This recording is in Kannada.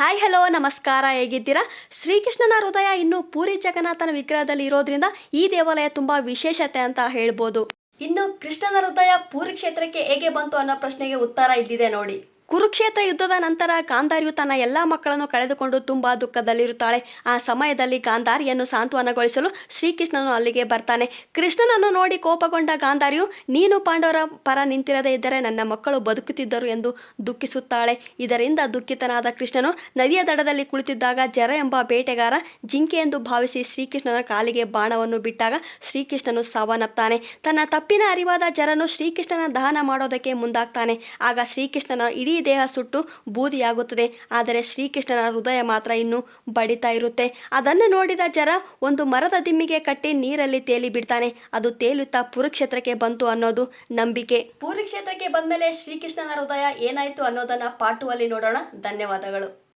ಹಾಯ್, ಹಲೋ, ನಮಸ್ಕಾರ, ಹೇಗಿದ್ದೀರಾ? ಶ್ರೀಕೃಷ್ಣನ ಹೃದಯ ಇನ್ನು ಪೂರಿ ಜಗನ್ನಾಥನ ವಿಗ್ರಹದಲ್ಲಿ ಇರೋದ್ರಿಂದ ಈ ದೇವಾಲಯ ತುಂಬಾ ವಿಶೇಷತೆ ಅಂತ ಹೇಳ್ಬೋದು. ಇನ್ನು ಕೃಷ್ಣನ ಹೃದಯ ಪೂರಿ ಕ್ಷೇತ್ರಕ್ಕೆ ಹೇಗೆ ಬಂತು ಅನ್ನೋ ಪ್ರಶ್ನೆಗೆ ಉತ್ತರ ಇದ್ದಿದೆ ನೋಡಿ. ಕುರುಕ್ಷೇತ್ರ ಯುದ್ಧದ ನಂತರ ಗಾಂಧಾರಿಯು ತನ್ನ ಎಲ್ಲ ಮಕ್ಕಳನ್ನು ಕಳೆದುಕೊಂಡು ತುಂಬಾ ದುಃಖದಲ್ಲಿರುತ್ತಾಳೆ. ಆ ಸಮಯದಲ್ಲಿ ಗಾಂಧಾರಿಯನ್ನು ಸಾಂತ್ವನಗೊಳಿಸಲು ಶ್ರೀಕೃಷ್ಣನು ಅಲ್ಲಿಗೆ ಬರ್ತಾನೆ. ಕೃಷ್ಣನನ್ನು ನೋಡಿ ಕೋಪಗೊಂಡ ಗಾಂಧಾರಿಯು ನೀನು ಪಾಂಡವರ ಪರ ನಿಂತಿರದೇ ಇದ್ದರೆ ನನ್ನ ಮಕ್ಕಳು ಬದುಕುತ್ತಿದ್ದರು ಎಂದು ದುಃಖಿಸುತ್ತಾಳೆ. ಇದರಿಂದ ದುಃಖಿತನಾದ ಕೃಷ್ಣನು ನದಿಯ ದಡದಲ್ಲಿ ಕುಳಿತಿದ್ದಾಗ ಜರ ಎಂಬ ಬೇಟೆಗಾರ ಜಿಂಕೆ ಎಂದು ಭಾವಿಸಿ ಶ್ರೀಕೃಷ್ಣನ ಕಾಲಿಗೆ ಬಾಣವನ್ನು ಬಿಟ್ಟಾಗ ಶ್ರೀಕೃಷ್ಣನು ಸಾವನ್ನಪ್ತಾನೆ. ತನ್ನ ತಪ್ಪಿನ ಅರಿವಾದ ಜರನು ಶ್ರೀಕೃಷ್ಣನ ದಹನ ಮಾಡೋದಕ್ಕೆ ಮುಂದಾಗ್ತಾನೆ. ಆಗ ಶ್ರೀಕೃಷ್ಣನ ಇಡೀ ದೇಹ ಸುಟ್ಟು ಬೂದಿಯಾಗುತ್ತದೆ. ಆದರೆ ಶ್ರೀಕೃಷ್ಣನ ಹೃದಯ ಮಾತ್ರ ಇನ್ನೂ ಬಡಿತಾ ಇರುತ್ತೆ. ಅದನ್ನು ನೋಡಿದ ಜರ ಒಂದು ಮರದ ದಿಮ್ಮಿಗೆ ಕಟ್ಟಿ ನೀರಲ್ಲಿ ತೇಲಿ ಬಿಡ್ತಾನೆ. ಅದು ತೇಲುತ್ತಾ ಪುರುಕ್ಷೇತ್ರಕ್ಕೆ ಬಂತು ಅನ್ನೋದು ನಂಬಿಕೆ. ಪುರುಕ್ಷೇತ್ರಕ್ಕೆ ಬಂದ್ಮೇಲೆ ಶ್ರೀಕೃಷ್ಣನ ಹೃದಯ ಏನಾಯ್ತು ಅನ್ನೋದನ್ನ ಪಾಟುವಲ್ಲಿ ನೋಡೋಣ. ಧನ್ಯವಾದಗಳು.